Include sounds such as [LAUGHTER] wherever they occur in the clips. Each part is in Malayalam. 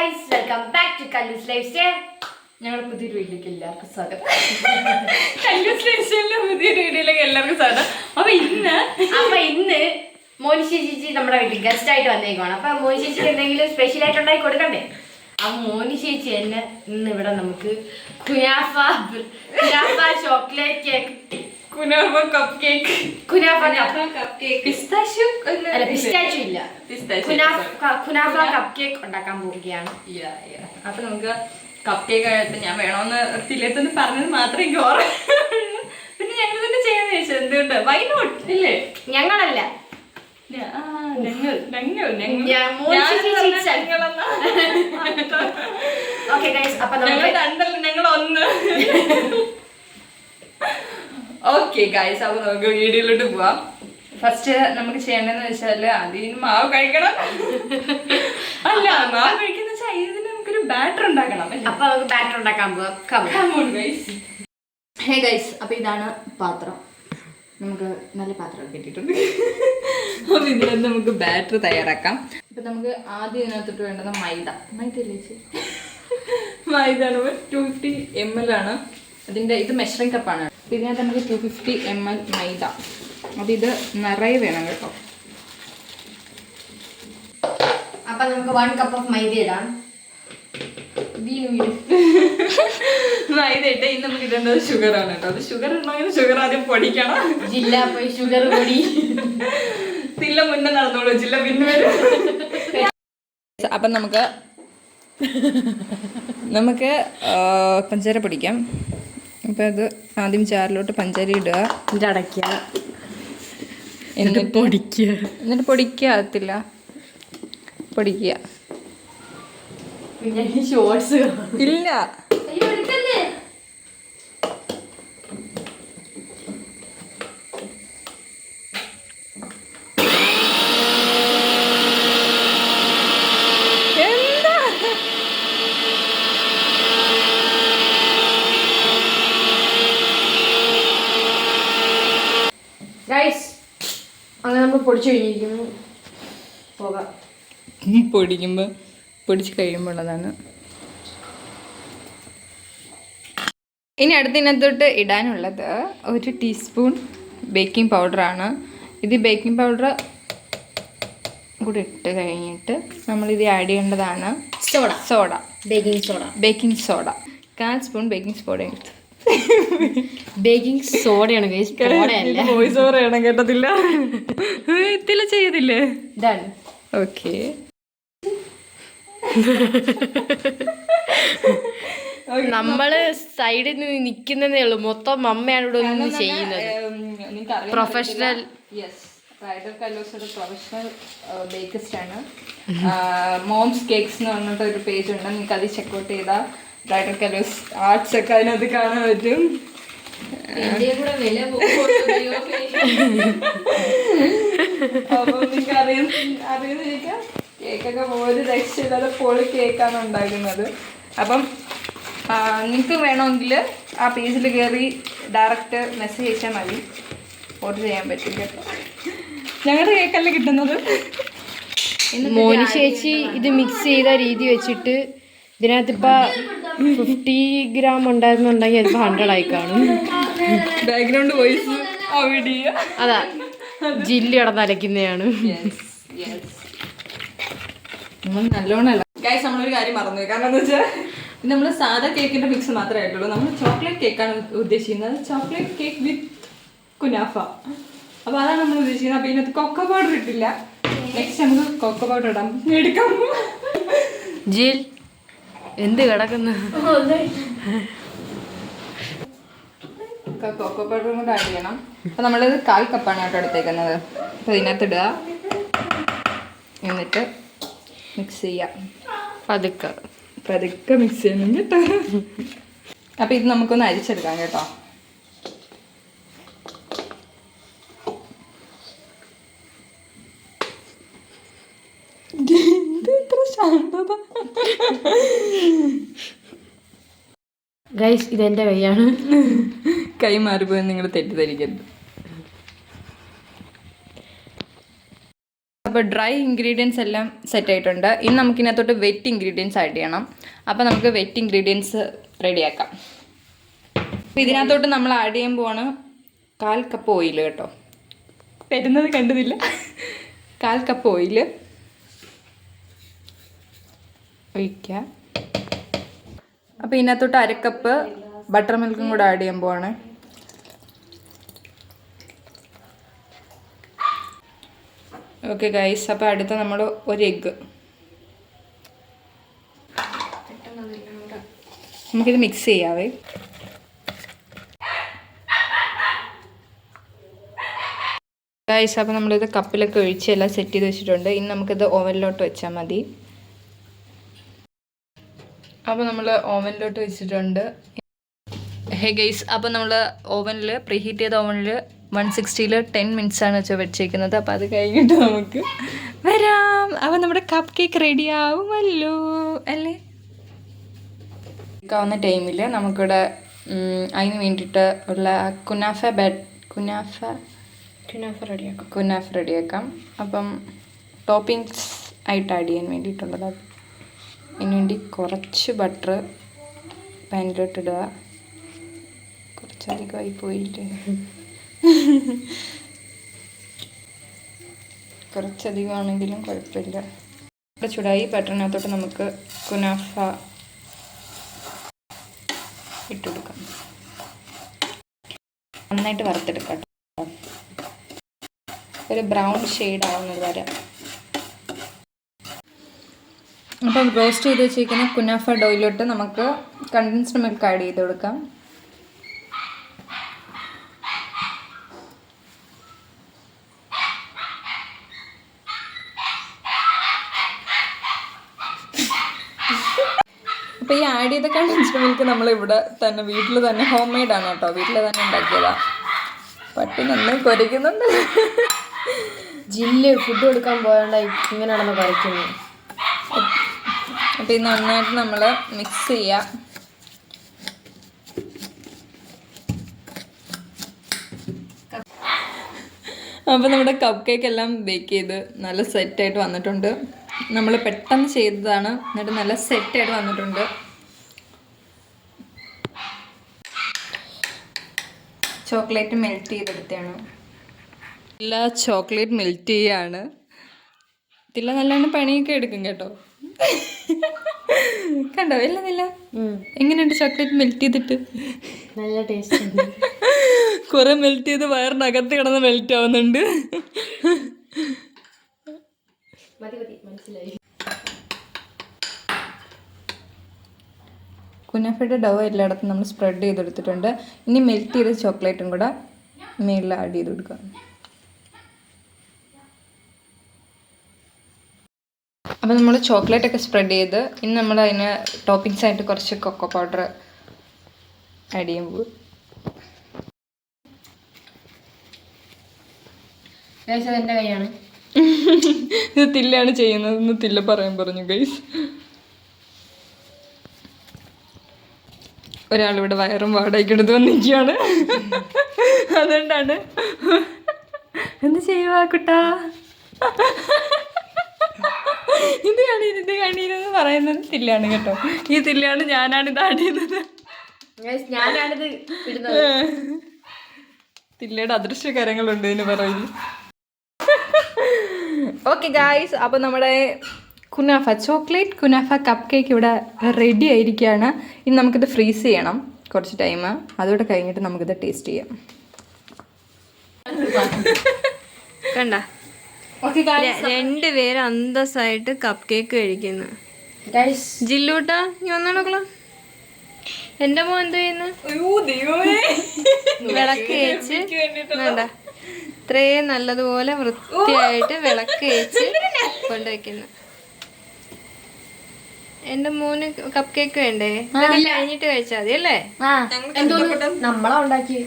Guys welcome back to Kallus lifestyle ഞങ്ങൾ പുതിയൊരു വീഡിയോക്ക് എല്ലാവർക്കും സ്വാഗതം. കല്ലൂസ് ലൈഫ് സ്റ്റേഷനിലെ പുതിയൊരു വീഡിയോയിലേക്ക് എല്ലാവർക്കും സ്വാഗതം. അപ്പൊ ഇന്ന് അപ്പൊ ഇന്ന് മോനി ചേച്ചി നമ്മുടെ വീട്ടിൽ ഗസ്റ്റ് ആയിട്ട് വന്നേക്കുവാണ്. അപ്പൊ മോനി ചേച്ചിക്ക് എന്തെങ്കിലും സ്പെഷ്യൽ ആയിട്ട് ഉണ്ടായി കൊടുക്കണ്ടേ? ആ മോനി ചേച്ചി തന്നെ ഇന്ന് ഇവിടെ നമുക്ക് kunafa kunafa chocolate cake kunafa cup cake kunafa cup cake pistachio അല്ല പിസ്താഷ്യൂ ഇല്ല കുനാഫ കുനാഫ കപ്പ് കേക്ക് ഉണ്ടാക്കാൻ പോവുകയാണ് അപ്പൊ നമുക്ക് കപ്പ് കേക്ക് ആയിട്ട് ഞാൻ വേണമെന്ന് തിലേത്തൊന്ന് പറഞ്ഞത് മാത്രമേ എനിക്ക് ഓർമ്മയുള്ളൂ പിന്നെ ഞങ്ങൾ തന്നെ ചെയ്യാന്ന് ചോദിച്ചത് എന്തുകൊണ്ട് വൈ നോട്ട് ഇല്ലേ ഞങ്ങളല്ല ഞങ്ങൾ ഒന്ന് ഓക്കെ ഗൈസ് അപ്പൊ നമുക്ക് വീഡിയോയിലോട്ട് പോവാം. ഫസ്റ്റ് നമുക്ക് ചെയ്യേണ്ടതെന്ന് വെച്ചാൽ അതിന് മാവ് കഴിക്കണം. അല്ല മാവ് കഴിക്കുന്ന വെച്ചാൽ ഇതിന് നമുക്കൊരു ബാറ്റർ ഉണ്ടാക്കണം അപ്പൊ നമുക്ക് ബാറ്റർ ഉണ്ടാക്കാൻ പോവാം. ഹേ ഗൈസ് അപ്പൊ ഇതാണ് പാത്രം. നമുക്ക് നല്ല പാത്രം കിട്ടിയിട്ടുണ്ട്. അപ്പൊ ഇതിൽ നമുക്ക് ബാറ്റർ തയ്യാറാക്കാം. അപ്പൊ നമുക്ക് ആദ്യം ഇതിനകത്തോട്ട് വേണ്ടത് മൈദ. മൈദ അല്ലേ മൈദ ആണ്. ടു ഫിഫ്റ്റി എം എൽ ആണ്. അതിന്റെ ഇത് മെഷറിംഗ് കപ്പാണ് ഇതിനകത്ത് നമുക്ക് ടു ഫിഫ്റ്റി എം എൽ മൈദ. അപ്പൊ ഇത് നിറയെ വേണം കേട്ടോ. അപ്പൊ നമുക്ക് വൺ കപ്പ് ഓഫ് മൈദ ഇടാം. [LAUGHS] മൈദ ഇട്ട് ഇന്ന് നമുക്ക് ഇടേണ്ടത് ഷുഗർ ആണ് കേട്ടോ. അത് ഷുഗർ ഉണ്ടെങ്കിൽ ഷുഗർ ആദ്യം പൊടിക്കണം. ജില്ല പോയി ഷുഗർ പൊടി. തില്ല മുന്നേ നടന്നോളൂ. ജില്ല പിന്നെ വരും. അപ്പം നമുക്ക് നമുക്ക് പഞ്ചാര പൊടിക്കാം. അപ്പം അത് ആദ്യം ചാറിലോട്ട് പഞ്ചാരി ഇടുക. എന്നിട്ട് അടയ്ക്കുക. എന്നിട്ട് പൊടിക്കുക. എന്നിട്ട് പൊടിക്കാത്തില്ല പൊടിക്കുക. ഇല്ല എന്താ ഗൈസ് അങ്ങനെ നമ്മൾ പൊടിച്ചു കഴിഞ്ഞിരിക്കുന്നു. പോകാം. പൊടിക്കുമ്പോൾ പൊടിച്ച് കഴിയുമ്പോഴുള്ളതാണ് ഇനി അടുത്തതിനകത്തോട്ട് ഇടാനുള്ളത് ഒരു ടീസ്പൂൺ ബേക്കിംഗ് പൗഡറാണ് ഇത് ബേക്കിംഗ് പൗഡർ കൂടി ഇട്ട് കഴിഞ്ഞിട്ട് നമ്മളിത് ആഡ് ചെയ്യേണ്ടതാണ്. Soda soda baking soda baking soda കാൽ സ്പൂൺ ബേക്കിംഗ് സോഡ എടുത്ത് ബേക്കിംഗ് സോഡയാണ് വോയിസ് ഓവർ ചെയ്യണം കേട്ടതില്ല ഇതിൽ ചെയ്തില്ലേ? ഇതാണ് ഓക്കെ [LAUGHS] നമ്മൾ സൈഡിൽ നിന്ന് നിൽക്കുന്നതേ ഉള്ളൂ. മൊത്തം അമ്മയാണ് ഇവിടെ ഒന്ന് ചെയ്യുന്നത്. പ്രൊഫഷണൽ റൈഡർ ഒരു പ്രൊഫഷണൽ ബേക്കിസ്റ്റ് ആണ്. മോംസ് കേക്ക്സ് എന്ന് പറഞ്ഞിട്ട് ഒരു പേജ് ഉണ്ട്. നിങ്ങൾക്ക് അത് ചെക്കൗട്ട് ചെയ്താൽ കലോസ് ആർട്സ് ഒക്കെ അതിനകത്ത് കാണാൻ പറ്റും. [LAUGHS] അപ്പം നിങ്ങൾക്ക് അറിയുന്ന അറിയുന്നിരിക്കാം കേക്കൊക്കെ ഒരു രക്ഷയില്ലാതെ പൊളി കേക്കാണ് ഉണ്ടാക്കുന്നത്. അപ്പം നിങ്ങൾക്ക് വേണമെങ്കിൽ ആ പേജിൽ കയറി ഡയറക്റ്റ് മെസ്സേജ് അയച്ചാൽ മതി. ഓർഡർ ചെയ്യാൻ പറ്റും കേട്ടോ. ഞങ്ങളുടെ കേക്കല്ല കിട്ടുന്നത്? മോനി ചേച്ചി ഇത് മിക്സ് ചെയ്ത രീതി വെച്ചിട്ട് ഇതിനകത്ത് ഇപ്പൊ ഫിഫ്റ്റി ഗ്രാം ഉണ്ടായിരുന്നുണ്ടെങ്കിൽ അത് ഹൺഡ്രഡ് ആയി കാണും. ബാക്ക്ഗ്രൗണ്ട് വോയിസ് അതാ ജില്ലി കടന്ന് അലക്കുന്നതാണ് നമ്മൾ നല്ലോണം ഗൈസ് നമ്മളൊരു കാര്യം മറന്നു കാരണം എന്താ വെച്ചാൽ നമ്മൾ സാധാ കേക്കിന്റെ മിക്സ് മാത്രമേ ആയിട്ടുള്ളൂ. നമ്മൾ ചോക്ലേറ്റ് കേക്കാണ് ഉദ്ദേശിക്കുന്നത്. ചോക്ലേറ്റ് കേക്ക് വിത്ത് കുനാഫ അപ്പൊ അതാണ് നമ്മൾ ഉദ്ദേശിക്കുന്നത്. അപ്പൊ ഇതിനകത്ത് കൊക്കോ പൗഡർ ഇട്ടില്ല. നെക്സ്റ്റ് നമുക്ക് കൊക്കോ പൗഡർ ഇടാം. എടുക്കാം. ജിൽ എന്ത് കിടക്കുന്നു? കൊക്കോ പൗഡറും കൂടെ ആഡ് ചെയ്യണം. അപ്പൊ നമ്മളിത് കാൽ കപ്പാണ് കേട്ടോ എടുത്തേക്കുന്നത്. അപ്പൊ ഇതിനകത്ത് ഇടുക. എന്നിട്ട് മിക്സ് ചെയ്യാം. പതുക്കെ. പതുക്കെ മിക്സ് ചെയ്യണം കേട്ടോ. അപ്പൊ ഇത് നമുക്കൊന്ന് അരിച്ചെടുക്കാം കേട്ടോ. ഗൈസ് ഇതെന്റെ കൈയാണ്. കൈ മാറിപ്പോയി നിങ്ങൾ തെറ്റിദ്ധരിക്കരുത്. അപ്പോൾ ഡ്രൈ ഇൻഗ്രീഡിയൻസ് എല്ലാം സെറ്റ് ആയിട്ടുണ്ട്. ഇനി നമുക്കിനകത്തോട്ട് വെറ്റ് ഇൻഗ്രീഡിയൻസ് ആഡ് ചെയ്യണം. അപ്പോൾ നമുക്ക് വെറ്റ് ഇൻഗ്രീഡിയൻസ് റെഡിയാക്കാം അപ്പോൾ ഇതിനകത്തോട്ട് നമ്മൾ ആഡ് ചെയ്യാൻ പോവാണ് കാൽ കപ്പ് ഓയിൽ കേട്ടോ. തരുന്നത് കണ്ടതില്ല. കാൽ കപ്പ് ഓയിൽ ഒഴിക്കുക. അപ്പോൾ ഇതിനകത്തോട്ട് അരക്കപ്പ് ബട്ടർ മിൽക്കും കൂടെ ആഡ് ചെയ്യാൻ പോവാണ്. ഓക്കെ ഗൈസ് അപ്പോൾ അടുത്ത നമ്മൾ ഒരു എഗ്ഗ് നമുക്കിത് മിക്സ് ചെയ്യാവേ. ഗൈസ് അപ്പോൾ നമ്മളിത് കപ്പിലൊക്കെ ഒഴിച്ച് എല്ലാം സെറ്റ് ചെയ്ത് വെച്ചിട്ടുണ്ട്. ഇനി നമുക്കിത് ഓവനിലോട്ട് വെച്ചാൽ മതി. അപ്പോൾ നമ്മൾ ഓവനിലോട്ട് വെച്ചിട്ടുണ്ട്. ഹേ ഗൈസ് അപ്പോൾ നമ്മൾ ഓവനിൽ പ്രീഹീറ്റ് ചെയ്ത ഓവനിൽ വൺ സിക്സ്റ്റിയിൽ ടെൻ മിനിറ്റ്സ് ആണ് വെച്ചാൽ വെച്ചേക്കുന്നത്. അപ്പോൾ അത് കഴിഞ്ഞിട്ട് നമുക്ക് വരാം. അപ്പോൾ നമ്മുടെ കപ്പ് കേക്ക് റെഡി ആവുമല്ലോ അല്ലേ? ആവുന്ന ടൈമിൽ നമുക്കിവിടെ അതിന് വേണ്ടിയിട്ട് ഉള്ള കുനാഫ ബെഡ് കുനാഫ കുനാഫ റെഡിയാക്കാം കുനാഫ റെഡിയാക്കാം അപ്പം ടോപ്പിങ്സ് ആയിട്ട് ആഡ് ചെയ്യാൻ വേണ്ടിയിട്ടുള്ളത് അതിന് വേണ്ടി കുറച്ച് ബട്ടർ പാനിലോട്ട് ഇടുക. കുറച്ചധികമായി പോയിട്ട് കുറച്ചധികമാണെങ്കിലും കുഴപ്പമില്ല. ചൂടായി ബട്ടറിനകത്തോട്ട് നമുക്ക് കുനാഫ ഇട്ടുകൊടുക്കാം നന്നായിട്ട് വറുത്തെടുക്കാം ഒരു ബ്രൗൺ ഷെയ്ഡ് ആവുന്നത് വരെ. അപ്പം റോസ്റ്റ് ചെയ്ത് വെച്ചിരിക്കുന്ന കുനാഫ ഡോയിലോട്ട് നമുക്ക് കണ്ടൻസ്ഡ് മിൽക്ക് ആഡ് ചെയ്ത് കൊടുക്കാം. അപ്പോൾ ഈ ആഡ് ചെയ്ത കണ്ടൻസ്ഡ് മിൽക്ക് നമ്മൾ ഇവിടെ തന്നെ വീട്ടിൽ തന്നെ ഹോം മെയ്ഡ് ആണ് കേട്ടോ. വീട്ടിൽ തന്നെ ഉണ്ടാക്കിയതാ. പട്ടി നന്നായി കുരയ്ക്കുന്നുണ്ട്. ജില്ല ഫുഡ് കൊടുക്കാൻ പോയാണ്ട് ഇങ്ങനെയാണെന്ന് കളിക്കുന്നത് അപ്പോൾ ഇത് നന്നായിട്ട് നമ്മൾ മിക്സ് ചെയ്യാം. അപ്പോൾ നമ്മുടെ കപ്പ് കേക്ക് എല്ലാം ബേക്ക് ചെയ്ത് നല്ല സെറ്റായിട്ട് വന്നിട്ടുണ്ട്. നമ്മൾ പെട്ടെന്ന് ചെയ്തതാണ്. എന്നിട്ട് നല്ല സെറ്റായിട്ട് വന്നിട്ടുണ്ട്. ചോക്ലേറ്റ് മെൽറ്റ് ചെയ്തെടുത്താണ് ഇല്ല ചോക്ലേറ്റ് മെൽറ്റ് ചെയ്യാണ്. ഇതില്ല നല്ലോണം പണിയൊക്കെ എടുക്കും കേട്ടോ. കണ്ടോ? ഇല്ലെന്നില്ല എങ്ങനെയുണ്ട് ചോക്ലേറ്റ് മെൽറ്റ് ചെയ്തിട്ട്? നല്ല ടേസ്റ്റ് കുറെ മെൽറ്റ് ചെയ്ത് വയറിനകത്ത് കിടന്ന് മെൽറ്റ് ആവുന്നുണ്ട്. കുനഫയുടെ ഡവ് എല്ലായിടത്തും നമ്മൾ സ്പ്രെഡ് ചെയ്തെടുത്തിട്ടുണ്ട്. ഇനി മെൽറ്റ് ചെയ്ത ചോക്ലേറ്റും കൂടെ മേളിൽ ആഡ് ചെയ്ത് കൊടുക്കുക അപ്പോൾ നമ്മൾ ചോക്ലേറ്റ് ഒക്കെ സ്പ്രെഡ് ചെയ്ത് ഇനി നമ്മൾ അതിന് ടോപ്പിങ്സ് ആയിട്ട് കുറച്ച് കൊക്കോ പൗഡർ ആഡ് ചെയ്യാൻ പോകും എന്റെ കൈയാണ്. [LAUGHS] ഇത് തില്ലാണ് ചെയ്യുന്നതെന്ന് തില്ല പറയാൻ പറഞ്ഞു ഗൈസ് ഒരാളിവിടെ വയറും വാടകയ്ക്ക് എടുത്ത് വന്നിരിക്കുകയാണ്. [LAUGHS] അതുകൊണ്ടാണ്. [LAUGHS] എന്ത് ചെയ്യുവാ കുട്ടാ? ഇത് ഇതിന്റെ ഇത് കാണീരെന്ന് പറയുന്നത് തില്ലാണ് കേട്ടോ. ഈ തില്ലാണ് ഞാനാണ് ഇത് അടിയുന്നത് ഞാനാണിത് തില്ലയുടെ അദൃശ്യകരങ്ങളുണ്ട് ഇതിന് പറയുന്നു ഓക്കെ ഗായ്സ് അപ്പോൾ നമ്മുടെ kunafa chocolate kunafa cup cake ഇവിടെ റെഡി ആയിരിക്കുകയാണ്. ഇനി നമുക്കിത് ഫ്രീസ് ചെയ്യണം കുറച്ച് ടൈം അതുകൂടെ കഴിഞ്ഞിട്ട് നമുക്കിത് ടേസ്റ്റ് ചെയ്യാം. കണ്ട? രണ്ടുപേരും അന്തസ്സായിട്ട് കപ്പ് കേക്ക് കഴിക്കുന്നു. ജില്ലൂട്ടാ നീ വന്നോളൂ എന്റെ മോൻ എന്ത് ചെയ്യുന്നു? [LAUGHS] വിളക്ക് കഴിച്ച് വേണ്ട. ഇത്രയും നല്ലതുപോലെ വൃത്തിയായിട്ട് വിളക്ക് കഴിച്ച് കൊണ്ടുവയ്ക്കുന്നു. എന്റെ മോന് കപ്പ് കേക്ക് വേണ്ടേ? കഴിഞ്ഞിട്ട് കഴിച്ചാൽ മതി അല്ലേ? നമ്മളാ ഉണ്ടാക്കി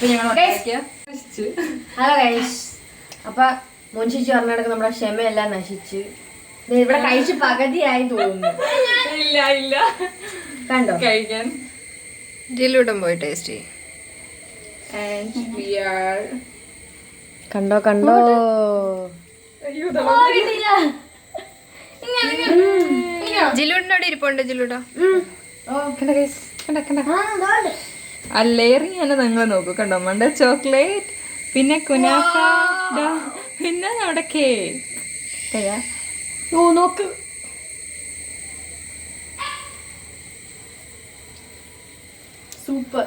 ഹലോ ഗൈസ് അപ്പൊ മുൻഷിച്ച് പറഞ്ഞിടക്ക് നമ്മുടെ ക്ഷമയെല്ലാം നശിച്ച്. ദേ ഇവിടെ കഴിച്ച് പകുതിയായി തോന്നുന്നു. ഇല്ല ഇല്ല. കണ്ടോ? കഴിക്കാൻ. പോയി ടേസ്റ്റ് ചെയ്യും. And we are കണ്ടോ കണ്ടോ? ജിലൂടിന്റെ അവിടെ ഇരിപ്പുണ്ട് ജിലൂടാ. കണ്ട? കണ്ട കണ്ട? ആ ലെയറിങ് തന്നെ നിങ്ങൾ നോക്കൂ കണ്ടോ? മണ്ട ചോക്ലേറ്റ് പിന്നെ കുനാഫ പിന്നെ നമ്മുടെ കേക്ക്. നോക്ക്. സൂപ്പർ.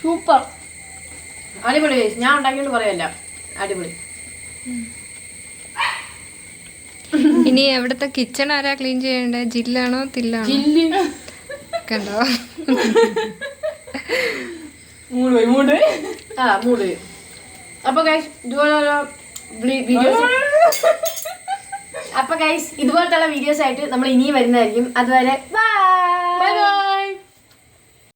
സൂപ്പർ. അടിപൊളി. ഞാൻ ഉണ്ടാക്കിയോണ്ട് പറയല്ല അടിപൊളി. ഇനി എവിടത്തെ കിച്ചൺ ആരാ ക്ലീൻ ചെയ്യണ്ടേ? ജില്ലാണോ തില്ലാണോ? കണ്ടോ? മൂട് പോയി മൂട്. ആ മൂട്. അപ്പൊ ഗൈസ് ഇതുപോലുള്ള വീഡിയോസ് അപ്പൊ ഗൈസ് ഇതുപോലത്തെ വീഡിയോസ് ആയിട്ട് നമ്മൾ ഇനിയും വരുന്നതായിരിക്കും. അതുവരെ ബൈ ബൈ